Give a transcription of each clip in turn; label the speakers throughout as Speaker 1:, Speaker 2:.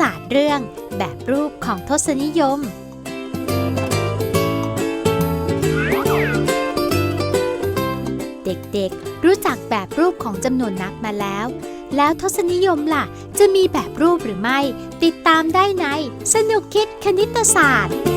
Speaker 1: ศาสตร์เรื่องแบบรูปของทศนิยม เด็กๆ รู้จักแบบรูปของจำนวนนับมาแล้ว แล้วทศนิยมล่ะ จะมีแบบรูปหรือไม่ ติดตามได้ใน สนุกคิดคณิตศาสตร์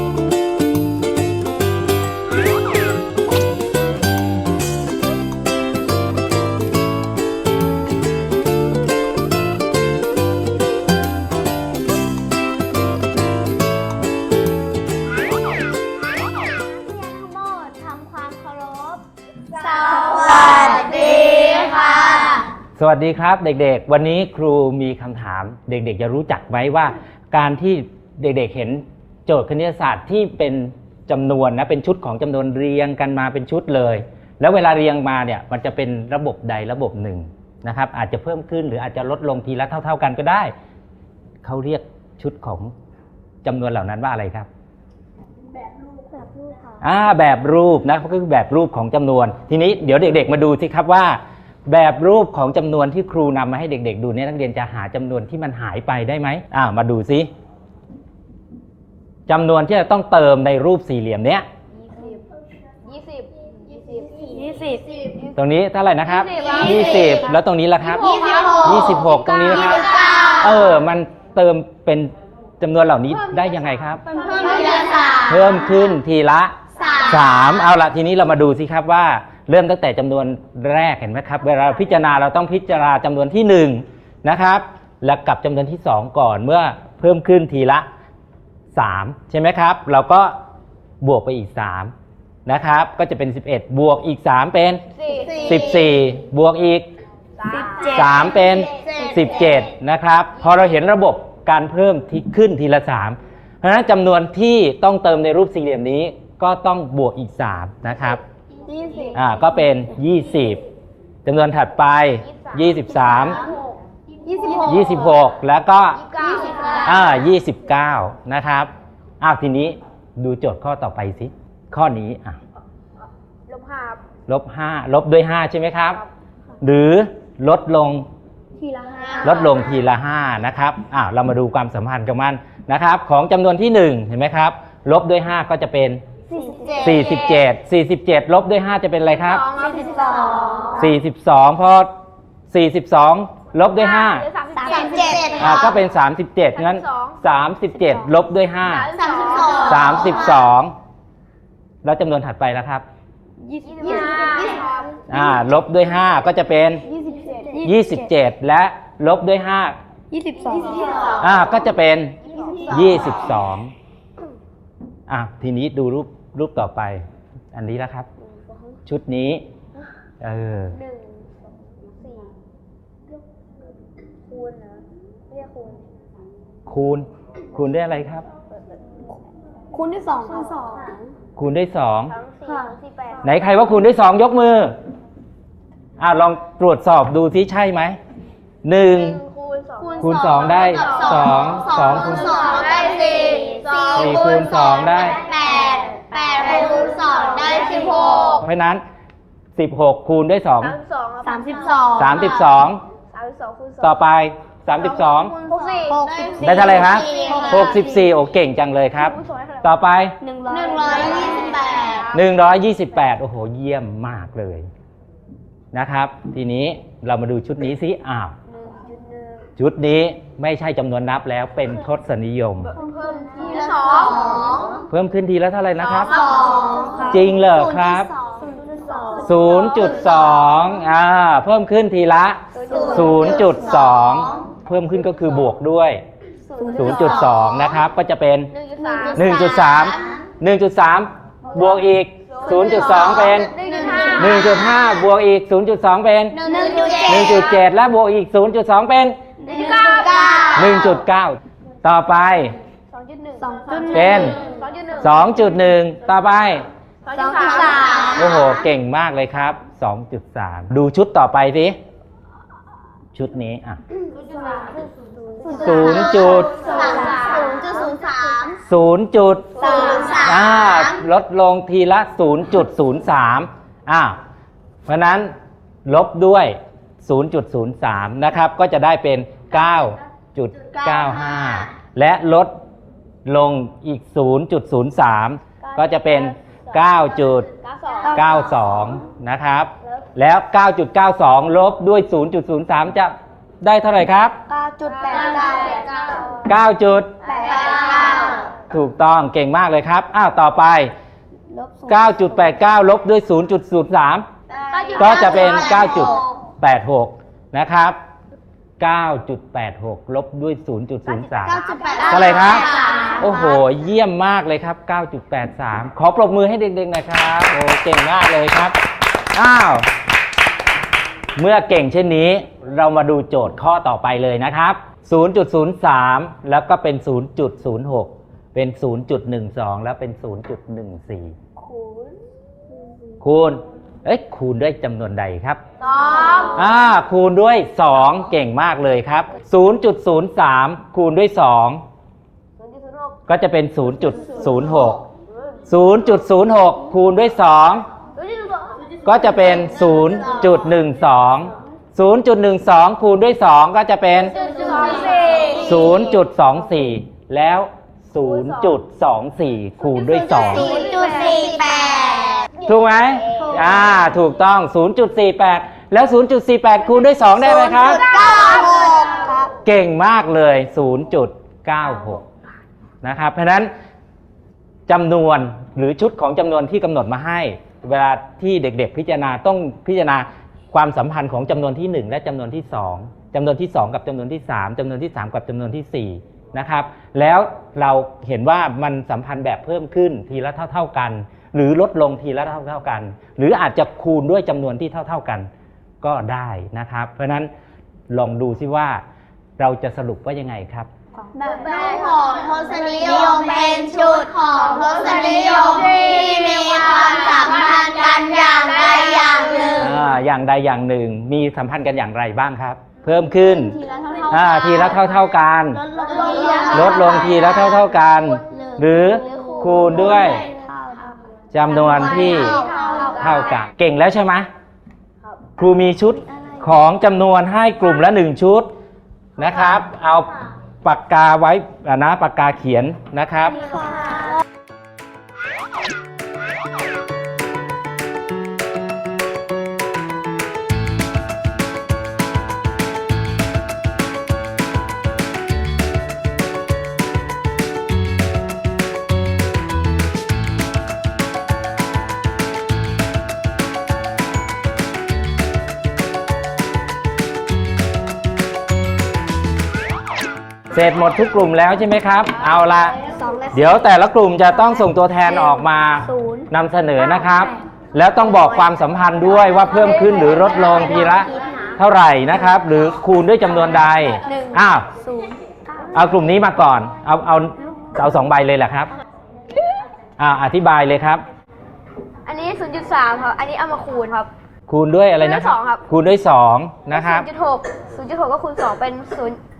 Speaker 2: ส
Speaker 3: วัสดีค
Speaker 4: รับ เด็กๆ วันนี้ครูมีคำถาม เด็กๆ จะรู้จักไหมว่า การที่เด็กๆ เห็นโจทย์คณิตศาสตร์ที่เป็นจำนวนนะเป็นชุดของจำนวนเรียงกันมาเป็นชุดเลย แล้วเวลาเรียงมาเนี่ยมันจะเป็นระบบใดระบบหนึ่งนะครับ อาจจะเพิ่มขึ้นหรืออาจจะลดลงทีละเท่า ๆ กันก็ได้ เขาเรียกชุดของจำนวนเหล่านั้นว่าอะไรครับ
Speaker 2: แบบรูปแบบรูปค่ะ
Speaker 4: อ่าแบบรูปนะก็คือแบบรูปของจำนวน ทีนี้เดี๋ยวเด็ก ๆ มาดูสิครับว่า แบบรูปของจำนวนที่ครูนำมาให้เด็ก ๆ ดูเนี่ยนักเรียนจะหาจำนวนที่มันหายไปได้ไหมอ่ามาดูสิจำนวนที่จะต้องเติมในรูปสี่เหลี่ยมเนี้ย
Speaker 2: ยี่สิบยี่สิบยี่สิบยี่สิบ
Speaker 4: ตรงนี้เท่าไหร่นะครับ
Speaker 2: ยี่สิบ
Speaker 4: 20แล้วตรงนี้ล่ะครับ
Speaker 2: ยี่สิบหก
Speaker 4: 26ตรงนี้นะครับ เออ มันเติมเป็นจำนวนเหล่านี้ได้ยังไงครับ
Speaker 2: เพิ่มทีละสาม
Speaker 4: เพิ่มขึ้นทีละ
Speaker 2: สาม
Speaker 4: สามเอาละทีนี้เรามาดูสิครับว่า เริ่มตั้งแต่จำนวนแรกเห็นไหมครับ เวลาเราพิจารณาเราต้องพิจารณาจำนวนที่หนึ่งนะครับ แล้วกับจำนวนที่สองก่อนเมื่อเพิ่มขึ้นทีละสามใช่ไหมครับ เราก็บวกไปอีกสามนะครับ ก็จะเป็น 11 บวกอีก 3 เป็น
Speaker 2: สี่
Speaker 4: 14 บวกอีก
Speaker 2: สิบเจ็ด
Speaker 4: 3เป็น 17 นะครับ พอเราเห็นระบบการเพิ่มที่ขึ้นทีละ 3 เพราะฉะนั้นจำนวนที่ต้องเติมในรูปสี่เหลี่ยมนี้ก็ต้องบวกอีก 3 นะครับ
Speaker 2: ยี่สิบ
Speaker 4: อ่าก็เป็น 20จำนวนถัดไป 23
Speaker 2: ยี่สิบหก
Speaker 4: 26 แล้วก็
Speaker 2: ยี่สิบเก้า
Speaker 4: อ่า29 นะครับอ้าวทีนี้ดูโจทย์ข้อต่อไปสิ ข้อนี้อะ
Speaker 2: ลบห้า
Speaker 4: ลบ5ลบด้วย 5 ใช่ไหมครับ หรือลดลง
Speaker 2: ทีละห้า
Speaker 4: ลดลงทีละ 5 นะครับอ่าเรามาดูความสัมพันธ์กับมันนะครับ ของจำนวนที่ 1 เห็นไหมครับ ลบด้วย 5 ก็จะเป็น
Speaker 2: สี่สิบเจ็ด
Speaker 4: 47 47 ลบด้วย 5 จะเป็นอะไรครับ
Speaker 2: สองสี่สิบสอง
Speaker 4: 42พอ42 ลบด้วย5
Speaker 2: สามสิบเจ็ด
Speaker 4: อ่าก็เป็น 37 งั้น 37 ลบด้วย
Speaker 2: สามสิบสอง
Speaker 4: 5 32 แล้วจำนวนถัดไปแล้วครับ
Speaker 2: ยี่สิบห้ายี่สิบ
Speaker 4: อ่า ลบด้วย 5 ก็จะเป็น
Speaker 2: ยี่สิบเจ็ด
Speaker 4: 27 และลบด้วย
Speaker 2: ยี่สิบสอง
Speaker 4: 5อ่า ก็จะเป็น 22 อะ ทีนี้ดูรูป รูปต่อไป อันนี้แล้วครับ ชุดนี้ เออ
Speaker 2: หนึ่งสองสี่คูณนะเรียกคูณ
Speaker 4: คูณ คูณได้อะไรครับ
Speaker 2: คูณที่สองคูณสอง
Speaker 4: คูณได้สอง
Speaker 2: สองสี่สองสี่แปด
Speaker 4: ไหนใครว่าคูณได้สองยกมืออ่าลองตรวจสอบดูซิใช่ไหมหนึ่ง
Speaker 2: คูณสอง
Speaker 4: คูณสองได้สองสองคูณ
Speaker 2: สองได้สี่
Speaker 4: สี่คูณสองได้
Speaker 2: แปดแปดคูณสองได้ สิบหก
Speaker 4: เพราะฉะนั้นสิบหกคูณด้วยสอง
Speaker 2: สามสิบสอง
Speaker 4: สามสิบสอง
Speaker 2: สามสิบสองคูณสอง
Speaker 4: ต่อไปสามสิบสอง
Speaker 2: หกสิบหกสิบ
Speaker 4: ได้เท่าไหร่ครับหกสิบสี่โอ้เก่งจังเลยครับต่อไป
Speaker 2: หนึ่งร้อยหนึ่งร้อยยี่สิบแปด
Speaker 4: หนึ่งร้อยยี่สิบแปดโอ้โห เยี่ยมมากเลยนะครับ ทีนี้เรามาดูชุดนี้สิอ้าวชุดนี้ ไม่ใช่จำนวนนับแล้วเป็นทศนิยม
Speaker 2: เพิ่มทีละสอง
Speaker 4: เพิ่มขึ้นทีละเท่าไหร่นะครับ
Speaker 2: สอง
Speaker 4: จริงเหรอครับ
Speaker 2: ศูนย์จุดสอง
Speaker 4: 0.2อ่าเพิ่มขึ้นทีละ 0.2 เพิ่มขึ้นก็คือบวกด้วย 0.2 นะครับ ก็จะเป็น
Speaker 2: หนึ่งจุดสาม
Speaker 4: 1.3 1.3 บวกอีก 0.2 เป็น
Speaker 2: หนึ่งจุดห้า
Speaker 4: 1.5 บวกอีก 0.2 เป็น
Speaker 2: หนึ่งจุดเจ็ด
Speaker 4: 1.7 และบวกอีก 0.2 เป็น
Speaker 2: หนึ่งจุดเก้า
Speaker 4: 1.9 ต่อไป
Speaker 2: สองจุดหนึ่งสองจุดหนึ่ง
Speaker 4: เป็น
Speaker 2: สองจุดหนึ่ง
Speaker 4: 2.1 ต่อไป
Speaker 2: สองจุดสาม
Speaker 4: โอ้โห เก่งมากเลยครับ 2.3 ดูชุดต่อไปสิ ชุดนี้อะ
Speaker 2: ศูนย์จุด
Speaker 4: 0จุด
Speaker 2: ศูนย์จุดศูนย์สาม
Speaker 4: 0 จุด
Speaker 2: ศูนย์สาม
Speaker 4: อ่าลดลงทีละ 0.03อ่าเพราะฉะนั้นลบด้วย 0.03 นะครับ ก็จะได้เป็น9 9.95 และลดลงอีก 0.03 ก็จะเป็น 9.92 นะครับ แล้ว 9.92 ลบด้วย 0.03 จะได้เท่าไหร่ครับ
Speaker 3: 9.89
Speaker 4: 9. ถูกต้องเก่งมากเลยครับ อ้าวต่อไป
Speaker 3: ลบ
Speaker 4: 9.89 ลบด้วย 0.03 ก็จะเป็น 9.86 นะครับ 9.86 ลบด้วย 0.03 เท่าไหร่ครับ โอ้โห เยี่ยมมากเลยครับ 9.83 ขอปรบมือให้เด็กๆหนะครับ โอ้เก่งมากเลยครับ อ้าว เมื่อเก่งเช่นนี้เรามาดูโจทย์ข้อต่อไปเลยนะครับ 0.03 แล้วก็เป็น 0.06 เป็น 0.12 แล้วเป็น 0.14 คูณเอ้ยคูณด้วยจำนวนใดครับ อ่าคูณด้วย 2 เก่งมากเลยครับ 0.03 คูณด้วย2ก็จะเป็น 0.06 0.06 คูณด้วย2ก็จะเป็น 0.12 0.12 คูณด้วย 2 ก็จะเป็น0.24 แล้ว 0.24 คูณด้วย2
Speaker 3: 0.48
Speaker 4: ถูกไหมอ่าถูกต้อง 0.48 แล้ว 0.48 คูณด้วย 2 ได้ไหมครับ
Speaker 3: 96ครับ
Speaker 4: เก่งมากเลย 0.96 นะครับเพราะฉะนั้นจำนวนหรือชุดของจำนวนที่กำหนดมาให้ เวลาที่เด็กๆ พิจารณาต้องพิจารณาความสัมพันธ์ของจำนวนที่ 1 และจำนวนที่ 2จำนวนที่ 2 กับจำนวนที่ 3จำนวนที่ 3 กับจำนวนที่ 4 นะครับ แล้วเราเห็นว่ามันสัมพันธ์แบบเพิ่มขึ้นทีละเท่า ๆกัน หรือลดลงทีละเท่าๆกัน หรืออาจจะคูณด้วยจำนวนที่เท่าๆกันก็ได้นะครับ เพราะฉะนั้นลองดูซิว่าเราจะสรุปว่ายังไงครับ
Speaker 3: แบบของทศนิยมเป็นชุดของทศนิยมที่มีความสัมพันธ์กันอย่างใดอย่างหนึ่ง
Speaker 4: อ่าอย่างใดอย่างหนึ่ง มีสัมพันธ์กันอย่างไรบ้างครับ เพิ่มขึ้นอ่าทีละเท่าเท่าๆกัน ลดลงทีละเท่าเท่าๆกัน หรือคูณด้วย จำนวนที่เท่ากัน เก่งแล้วใช่ไหมครูมีชุดของจำนวนให้กลุ่มละหนึ่งชุดนะครับ เอาปากกาไว้อะนะปากกาเขียนนะครับ สร็จหมดทุกกลุ่มแล้วใช่ไหมครับ เอาละเดี๋ยวแต่ละกลุ่มจะต้องส่งตัวแทนออกมานำเสนอนะครับ แล้วต้องบอกความสัมพันธ์ด้วยว่าเพิ่มขึ้นหรือลดลงทีละ เท่าไหร่นะครับ หรือคูณด้วยจำนวนใดอ้าวเอากลุ่มนี้มาก่อน เอาเอาเอาสองใบเลยแหละครับอ่าอธิบายเลยครับ
Speaker 2: อันนี้0.3ครับ อันนี้เอามาคูณครับ
Speaker 4: คูณด้วยอะไรนะ
Speaker 2: คูณด้วยสองครับ
Speaker 4: คูณด้วยสองนะครับ
Speaker 2: 0.6 0.6ก็คูณ2เป็น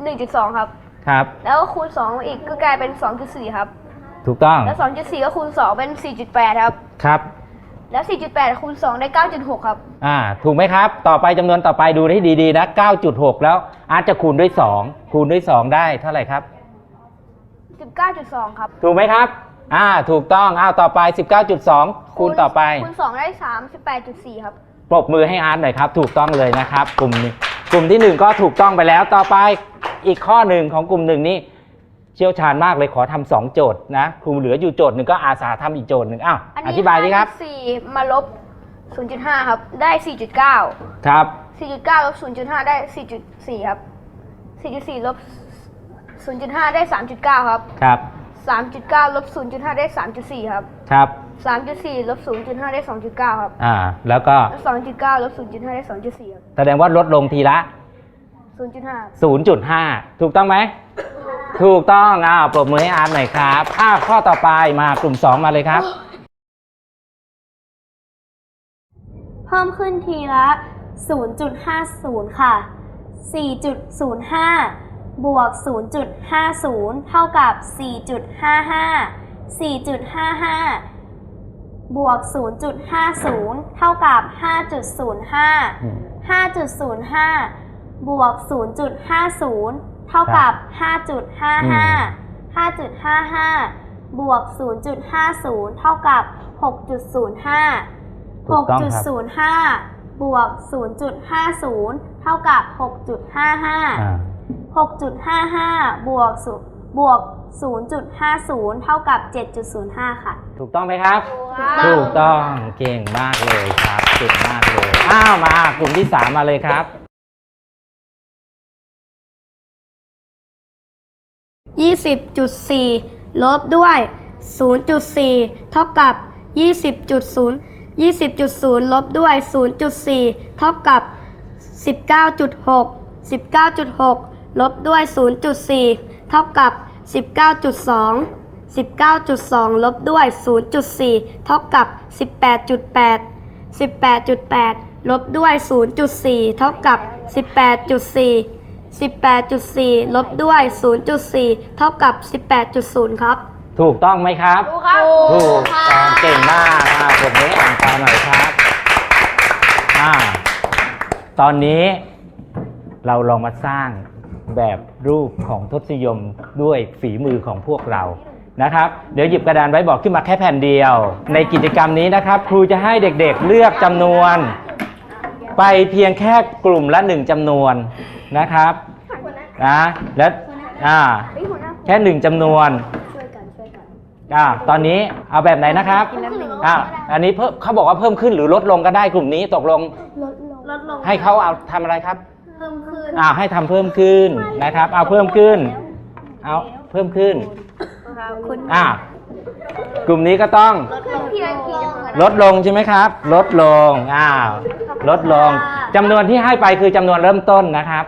Speaker 2: 0 1.2ครับ
Speaker 4: ครับ
Speaker 2: แล้วก็คูณ2มาอีกก็กลายเป็น2.4ครับ
Speaker 4: ถูกต้อง
Speaker 2: แล้ว2.4ก็คูณ2เป็น4.8ครับ
Speaker 4: ครับ
Speaker 2: แล้ว4.8คูณ2ได้9.6ครับ
Speaker 4: อ่า ถูกไหมครับ ต่อไปจำนวนต่อไปดูให้ดีๆนะ9.6แล้วอาจจะคูณด้วย2คูณด้วย2ได้เท่าไหร่ครับ
Speaker 2: 19.2ครับ
Speaker 4: ถูกไหมครับ อ่า ถูกต้อง อ้าว ต่อไป 19.2 คูณต่อไป
Speaker 2: คูณ2ได้38.4ครับ
Speaker 4: ปรบมือให้อาร์ตหน่อยครับ ถูกต้องเลยนะครับ กลุ่มนี้กลุ่มที่หนึ่งก็ถูกต้องไปแล้ว ต่อไป อีกข้อหนึ่งของกลุ่มหนึ่งนี้เชี่ยวชาญมากเลยขอทำสองโจทย์นะครูเหลืออยู่โจทย์หนึ่งก็อาสาทำอีกโจทย์หนึ่งอ้าว
Speaker 2: อัน
Speaker 4: อ
Speaker 2: นี้
Speaker 4: ธิบายดิครับ
Speaker 2: 4มาลบ0.5ครับ ได้4.9
Speaker 4: ครับ
Speaker 2: 4.9ลบ0.5ได้4.4ครับ4.4ลบ0.5ได้3.9ครับ
Speaker 4: ครับ
Speaker 2: 3.9ลบ0.5ได้3.4ครับ
Speaker 4: ครับ
Speaker 2: 3.4ลบ0.5ได้2.9ครับ
Speaker 4: อ่า แล้วก็
Speaker 2: แล้ว2.9ลบ0.5ได้2.4ครับ
Speaker 4: แสดงว่าลดลงทีละ
Speaker 2: 0.5
Speaker 4: 0.5 ถูกต้องไหม ถูกต้องอ้าวปรบมือให้อาร์ตหน่อยครับอ้าวข้อต่อไปมากลุ่ม 2 มาเลยครับ
Speaker 5: เพิ่มขึ้นทีละ 0.50 ค่ะ 4.05 บวก 0.50 เท่ากับ 4.55 4.55 บวก 0.50 เท่ากับ 5.05 5.05 บวก 0.50 เท่ากับ
Speaker 4: อืม
Speaker 5: 5.55 5.55 บวก 0.50 เท่ากับ 6.05
Speaker 4: ถูกต้องครับ
Speaker 5: 6.05 บวก 0.50 เท่ากับ
Speaker 4: อ่า
Speaker 5: 6.55 6.55 บวกศูนย์บวก 0.50 เท่ากับ 7.05 ค่ะ
Speaker 4: ถูกต้องไหมครับ ถูกต้องเก่งมากเลยครับเก่งมากเลย อ้าวมากลุ่มที่สามมาเลยครับ
Speaker 2: 20.4 ลบด้วย 0.4 เท่ากับ 20.0 20.0 ลบด้วย 0.4 เท่ากับ 19.6 19.6 ลบด้วย 0.4 เท่ากับ 19.2 19.2 ลบด้วย 0.4 เท่ากับ 18.8 18.8 ลบด้วย 0.4 เท่ากับ 18.4 18.4 ลบด้วย 0.4 เท่ากับ 18.0 ครับ
Speaker 4: ถูกต้องไหมครับ
Speaker 2: ถูกครับ
Speaker 4: ถูกต้องเก่งมากอ่าผมนี้อ่านตามหน่อยครับอ่าตอนนี้เราลองมาสร้างแบบรูปของทศนิยมด้วยฝีมือของพวกเรานะครับ เดี๋ยวหยิบกระดานไว้บอกขึ้นมาแค่แผ่นเดียว ในกิจกรรมนี้นะครับ ครูจะให้เด็กๆเลือกจำนวน ไปเพียงแค่กลุ่มละหนึ่งจำนวนนะครับนะและอ่าแค่หนึ่งจำนวนอ่าตอนนี้เอาแบบไหนนะครับอ่าอันนี้เพิ่มเขาบอกว่าเพิ่มขึ้นหรือลดลงก็ได้กลุ่มนี้ตกลง
Speaker 5: ลดลง
Speaker 4: ให้เขาเอาทำอะไรครับ
Speaker 5: เพิ่มขึ้น
Speaker 4: อ่าให้ทำเพิ่มขึ้นนะครับ เอาเพิ่มขึ้น เอาเพิ่มขึ้นอ่ากลุ่มนี้ก็ต้องลดลงใช่ไหมครับ ลดลงอ้าว ลดลงจำนวนที่ให้ไปคือจำนวนเริ่มต้นนะครับ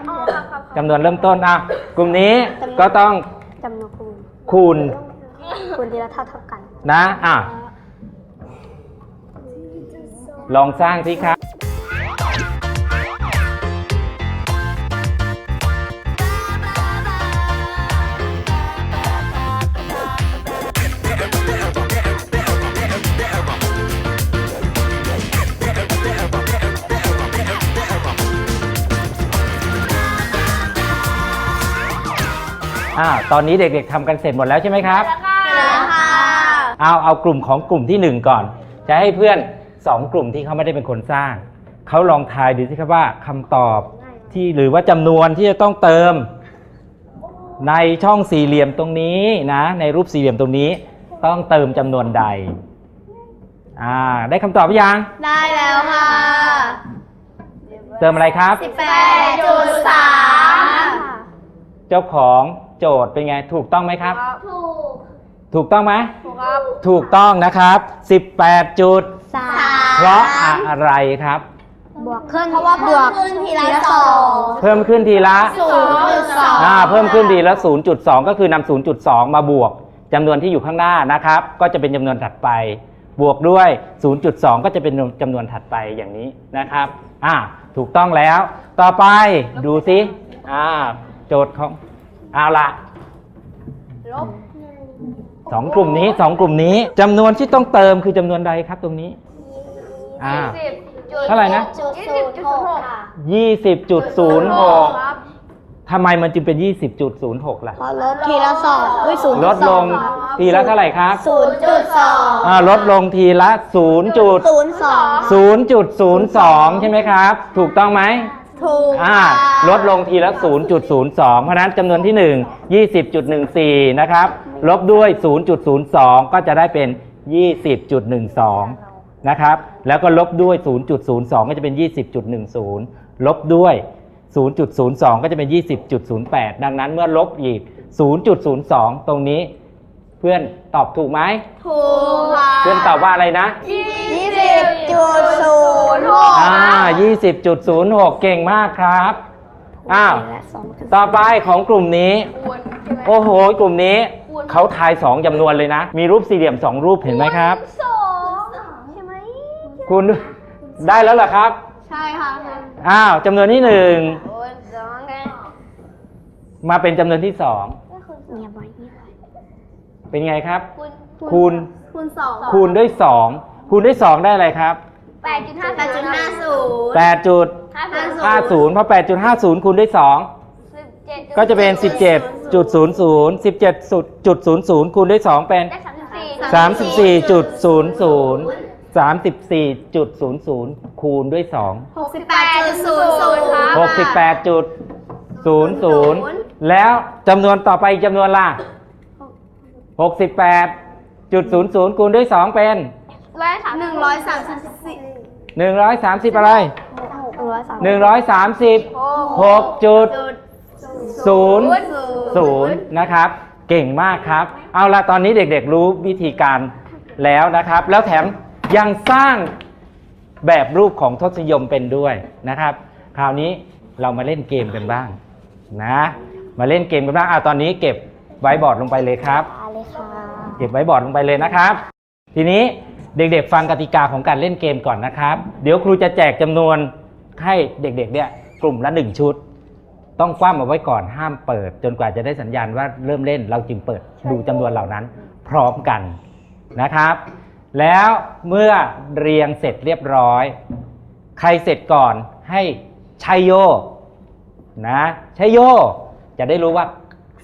Speaker 4: จำนวนเริ่มต้นอะกลุ่มนี้ก็ต้อง
Speaker 2: จำนวนคูณ
Speaker 4: คูณ
Speaker 2: คูณทีละเท่าเท่ากัน
Speaker 4: นะอะลองสร้างสิครับ อ่าตอนนี้เด็กๆทำกันเสร็จหมดแล้วใช่ไหมครับ เอาเอากลุ่มของกลุ่มที่หนึ่งก่อน จะให้เพื่อนสองกลุ่มที่เขาไม่ได้เป็นคนสร้าง เขาลองทายดูสิครับว่าคำตอบที่หรือว่าจำนวนที่จะต้องเติม ในช่องสี่เหลี่ยมตรงนี้นะ ในรูปสี่เหลี่ยมตรงนี้ ต้องเติมจำนวนใด อ่า ได้คำตอบหรือยัง
Speaker 3: ได้แล้วค่ะ
Speaker 4: เติมอะไรครับ
Speaker 3: 8.3
Speaker 4: เจ้าของ โจทย์เป็นไง ถูกต้องไหมครับ
Speaker 3: ถูก
Speaker 4: ถูกต้องไหม
Speaker 2: ถูกครับ
Speaker 4: ถูกต้องนะครับ 18 จุด
Speaker 3: สาม
Speaker 4: เพราะอะไรครับ
Speaker 2: บวกเครื่อง
Speaker 3: เพราะว่าเพิ่มขึ้นทีละสอง
Speaker 4: เพิ่มขึ้นทีละ
Speaker 3: ศูนย์จุดสอง
Speaker 4: อ่าเพิ่มขึ้นทีละ 0.2 ก็คือนำ0.2 มาบวกจำนวนที่อยู่ข้างหน้านะครับ ก็จะเป็นจำนวนถัดไป บวกด้วย 0.2 ก็จะเป็นจำนวนถัดไปอย่างนี้นะครับ อ่า ถูกต้องแล้ว ต่อไปดูสิอ่า โจทย์ของ เอาละ
Speaker 2: ลบ
Speaker 4: สองกลุ่มนี้สองกลุ่มนี้จำนวนที่ต้องเติมคือจำนวนใดครับตรงนี้ อ่า
Speaker 2: สิบ
Speaker 4: เท่าไหร่นะ
Speaker 3: จุด
Speaker 2: ยี่
Speaker 3: ศู
Speaker 2: สิบ
Speaker 3: นย์
Speaker 2: จุด
Speaker 3: ห
Speaker 2: ศู
Speaker 3: ก
Speaker 2: นย์หก
Speaker 3: ค่ะ
Speaker 2: ครับ
Speaker 4: 20.06 ทำไมมันจึงเป็น 20.06 ล่ะ
Speaker 2: พอลบทีละสองด้วยศูนย์
Speaker 4: ลดลงทีละเท่าไหร่ครับ
Speaker 3: ศูนย์จุดสอง
Speaker 4: อ่าลดลงทีละ 0.
Speaker 3: ศูนย์สอง
Speaker 4: 0.02ใช่ไหมครับ ถูกต้องไหม
Speaker 3: ถูก
Speaker 4: อ่าลดลงทีละ 0.02 เพราะฉะนั้นจำนวนที่ 1 20.14 นะครับ ลบด้วย 0.02 ก็จะได้เป็น 20.12 นะครับ แล้วก็ลบด้วย 0.02 ก็จะเป็น 20.10 ลบด้วย 0.02 ก็จะเป็น 20.08 ดังนั้นเมื่อลบอีก 0.02 ตรงนี้ เพื่อนตอบถูกไหม
Speaker 3: ถูกค่ะ
Speaker 4: เพื่อนตอบว่าอะไรนะ
Speaker 3: ยี่สิบจุดศูนย์หก
Speaker 4: อ่า20.06 เก่งมากครับ อ้าว ต่อไปของกลุ่มนี้
Speaker 2: คูณใช่ไหม
Speaker 4: โอ้โห กลุ่มนี้เขาทาย2จำนวนเลยนะ มีรูปสี่เหลี่ยม2รูปเห็นไหมครับ
Speaker 3: สองใช่ไหม
Speaker 4: คุณได้แล้วเหรอครับ
Speaker 3: ใช่ค่ะ
Speaker 4: อ้าวจำนวนที่
Speaker 2: คูณสองไง
Speaker 4: 1มาเป็นจำนวนที่
Speaker 2: เงียบไว้เงียบไว้
Speaker 4: 2 เป็นไงครับ
Speaker 2: คูณ
Speaker 4: คูณ
Speaker 3: คูณสอง
Speaker 4: คูณด้วย 2 คูณด้วย 2 ได้อะไรครับ
Speaker 2: แปดจุดห้า
Speaker 3: แปดจุดห้าศูนย์
Speaker 4: 8.50
Speaker 2: ห้าศูนย์
Speaker 4: เพราะ 8.50 คูณด้วย2
Speaker 2: สิบเจ็ด
Speaker 4: ก็จะเป็น 17.00 17.00 คูณด้วย 2 เป็น
Speaker 3: ได้34
Speaker 4: 34.00 34.00 คูณด้วย 2
Speaker 3: หกสิบแปดจุดศูนย์ศูนย์ครับ
Speaker 4: 68.00 แล้วจำนวนต่อไปอีกจำนวนล่ะ 68.00คูณด้วย 2 เป็น
Speaker 3: ร้อยสามหนึ่งร้อยสามสิบสี่
Speaker 4: 130 อะไร136จุดศูนย์ศูนย์นะครับ เก่งมากครับ เอาละตอนนี้เด็กๆรู้วิธีการแล้วนะครับ แล้วแถมยังสร้างแบบรูปของทศนิยมเป็นด้วยนะครับ คราวนี้เรามาเล่นเกมกันบ้างนะ มาเล่นเกมกันบ้างอะตอนนี้เก็บ ไว้บอร์ดลงไปเลยครับเก็บไว้บอร์ดลงไปเลยนะครับ ทีนี้เด็กๆ ฟังกติกาของการเล่นเกมก่อนนะครับ เดี๋ยวครูจะแจกจำนวนให้เด็กๆเนี่ยกลุ่มละหนึ่งชุด ต้องคว่ำเอาไว้ก่อนห้ามเปิด จนกว่าจะได้สัญญาณว่าเริ่มเล่นเราจึงเปิดดูจำนวนเหล่านั้น พร้อมกันนะครับ แล้วเมื่อเรียงเสร็จเรียบร้อย ใครเสร็จก่อนให้ชัยโยนะชัยโย จะได้รู้ว่า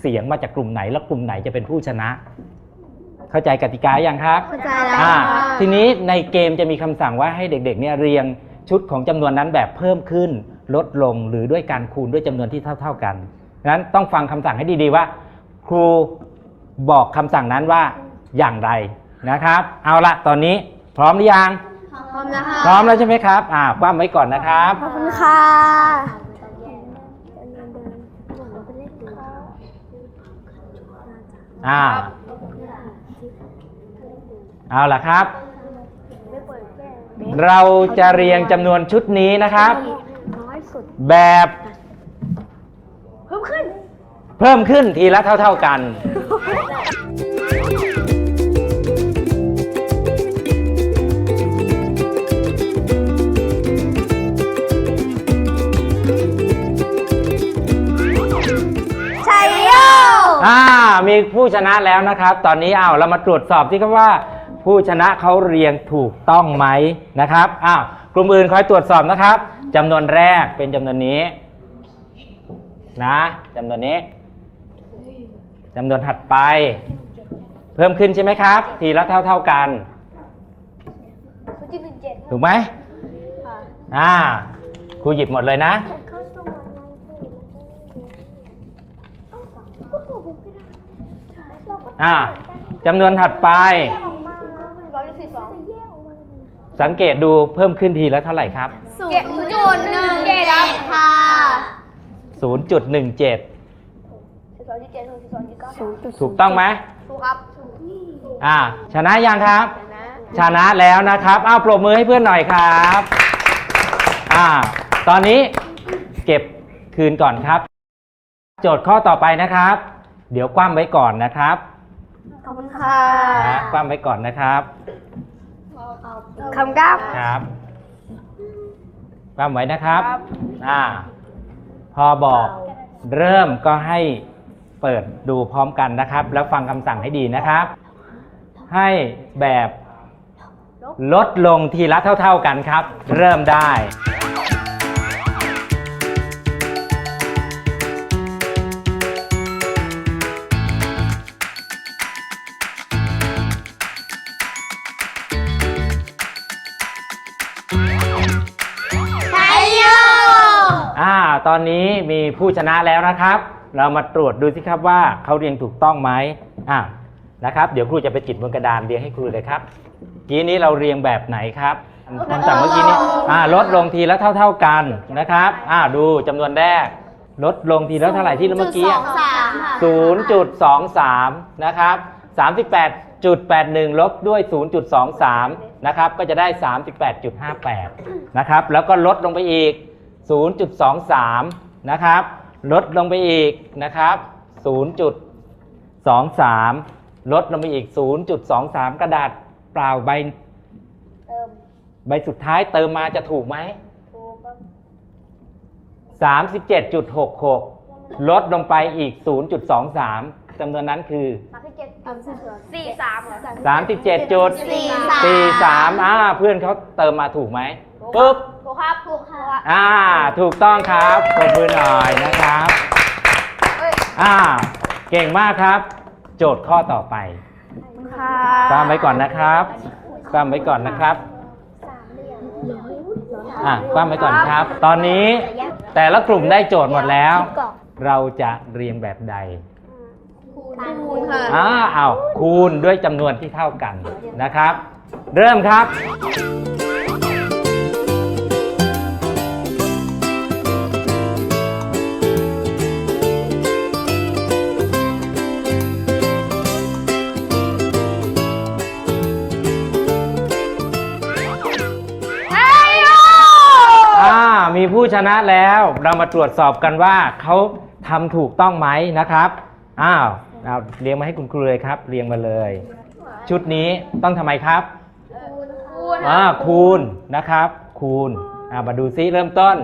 Speaker 4: เสียงมาจากกลุ่มไหนแล้วกลุ่มไหนจะเป็นผู้ชนะ เข้าใจกติกายังครับ
Speaker 3: เข้าใจแล้ว
Speaker 4: อ่า
Speaker 3: ค่ะ
Speaker 4: ทีนี้ในเกมจะมีคำสั่งว่าให้เด็กๆเนี่ยเรียงชุดของจำนวนนั้นแบบเพิ่มขึ้น ลดลงหรือด้วยการคูณด้วยจำนวนที่เท่า ๆกันนั้นต้องฟังคำสั่งให้ดีๆว่า ครูบอกคำสั่งนั้นว่าอย่างไรนะครับ เอาละตอนนี้พร้อมหรือยัง
Speaker 3: พร้อมแล้วค่ะ
Speaker 4: พร้อมแล้วใช่ไหมครับ อ่าคว่ำไว้ก่อนนะครับ
Speaker 5: ขอบคุณค่ะ
Speaker 4: อ่าเอาล่ะครับ เราจะเรียงจำนวนชุดนี้นะครับ แบบ เพิ่มขึ้น เพิ่มขึ้นทีละเท่า ๆกัน อ่ามีผู้ชนะแล้วนะครับ ตอนนี้เอาเรามาตรวจสอบที่ครับว่า ผู้ชนะเขาเรียงถูกต้องไหมนะครับอ้าวกลุ่มอื่นคอยตรวจสอบนะครับจำนวนแรกเป็นจำนวนนี้ นะจำนวนนี้จำนวนถัดไป เพิ่มขึ้นใช่ไหมครับ ทีละเท่าเท่าๆกันถูกไหมอ่าครูหยิบหมดเลยนะ อ่าจำนวนถัดไป สังเกตดูเพิ่มขึ้นทีละเท่าไหร่ครับ
Speaker 3: ศูนย์จุดหนึ่งเจ็ดค่ะ
Speaker 4: 0.17 ถูกต้องไหม
Speaker 3: ถูกครับ
Speaker 4: อ่าชนะยังครับ ชนะแล้วนะครับอ้าวปรบมือให้เพื่อนหน่อยครับอ่าตอนนี้เก็บคืนก่อนครับ โจทย์ข้อต่อไปนะครับ เดี๋ยวคว่ำไว้ก่อนนะครับ
Speaker 3: ขอบคุณค่ะ
Speaker 4: นะคว่ำไว้ก่อนนะครับ
Speaker 2: คำก้า
Speaker 4: ครับคว่ำไว้นะครับอ่าพอบอกเริ่มก็ให้เปิดดูพร้อมกันนะครับ แล้วฟังคำสั่งให้ดีนะครับ ให้แบบลดลงทีละเท่า ๆกันครับ เริ่มได้ ตอนนี้มีผู้ชนะแล้วนะครับ เรามาตรวจดูสิครับว่าเขาเรียงถูกต้องไหมอ่านะครับ เดี๋ยวครูจะไปติดบนกระดานเรียงให้ครูเลยครับกี้นี้เราเรียงแบบไหนครับคำสั่งเมื่อกี้นี้อ่าลดลงทีละเท่า ๆกันนะครับอ่าดูจำนวนแรก ลดลงทีละเท่าไหร่ที่เมื่อกี้
Speaker 3: ส
Speaker 4: อะ
Speaker 3: องสามค่ะ
Speaker 4: 0.23นะครับ38.81ลบด้วย0.23นะครับก็จะได้38.58นะครับแล้วก็ลดลงไปอีก 0.23 นะครับ ลดลงไปอีกนะครับ 0.23 ลดลงไปอีก 0.23 กระดาษเปล่าใบใบสุดท้ายเติมมาจะถูกไหม37.66 ลดลงไปอีก 0.23จำนวนนั้นคือ
Speaker 3: สี่สาม
Speaker 4: 37จุด
Speaker 3: สี่สาม
Speaker 4: 43 อ่า เพื่อนเขาเติมมาถูกไหม ปุ๊บ
Speaker 3: ถูกครับถูกค่ะ
Speaker 4: อ่า ถูกต้องครับปรบมือหน่อยนะครับ
Speaker 3: เอ้
Speaker 4: อ่า เก่งมากครับ โจทย์ข้อต่อไป
Speaker 5: ค่ะ
Speaker 4: ฟังไว้ก่อนนะครับฟังไว้ก่อนนะครับอะฟังไว้ก่อนครับ ตอนนี้แต่ละกลุ่มได้โจทย์หมดแล้ว เราจะเรียงแบบใด
Speaker 3: คูณค่ะ
Speaker 4: อ่าเอาคูณด้วยจำนวนที่เท่ากันนะครับ เริ่มครับ มีผู้ชนะแล้ว เรามาตรวจสอบกันว่าเขาทำถูกต้องไหมนะครับ อ้าวเอาเรียงมาให้คุณครูเลยครับ เรียงมาเลย ชุดนี้ต้องทำไมครับอ่าคูณนะครับ คูณอ่ามาดูซิเริ่มต้น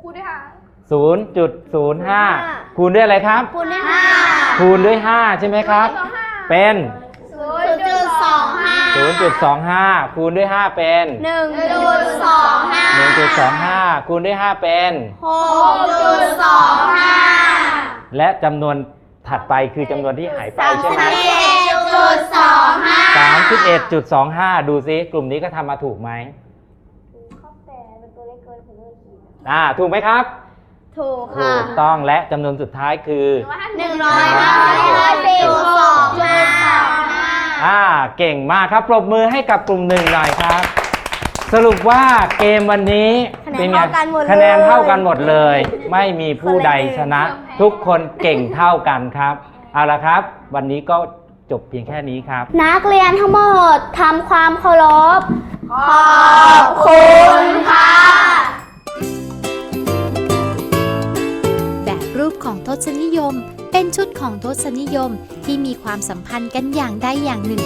Speaker 4: คูณด้วยค่ะศูนย์จุดศูนย์ห้าคูณด้วยอะไรครับ
Speaker 3: คูณด้วยห้า
Speaker 4: คูณด้วยห้าใช่ไหมครับ เป็น
Speaker 3: ศูนย์จุดสองห้า
Speaker 4: ศูนย์จุดสองห้าคูณด้วยห้าเป็น
Speaker 5: หนึ่ง
Speaker 3: จุดสองห้า
Speaker 4: หนึ่งจุดสองห้าคูณด้วยห้าเป็น
Speaker 3: หกจุดสองห้า
Speaker 4: และจำนวนถัดไปคือจำนวนที่หายไปใช่ไหม
Speaker 3: สิบเอ็ดจุดสองห้า
Speaker 4: สามสิบเอ็ดจุดสองห้าดูซิกลุ่มนี้ก็ทำมาถูกไหมอ่าถูกไหมครับ
Speaker 3: ถูก
Speaker 4: ถู
Speaker 3: ค่ะ
Speaker 4: กต้องและจำนวนสุดท้ายคือ
Speaker 3: หนึ่งร้อยห้าสิบจุดสองห้า
Speaker 4: อ่าเก่งมากครับปรบมือให้กับกลุ่มหนึ่งหน่อยครับ สรุปว่าเกมวันนี้เป็นไงคะแนนเท่ากันหมดเลย ไม่มีผู้ใดชนะ ทุกคนเก่งเท่ากันครับเอาละครับ วันนี้ก็จบเพียงแค่นี้ครับ
Speaker 5: นักเรียนทั้งหมดทำความเคารพ
Speaker 3: ขอบคุณค่ะ
Speaker 1: แบบรูปของทศนิยม เป็นชุดของทศนิยมที่มีความสัมพันธ์กันอย่างใดอย่างหนึ่ง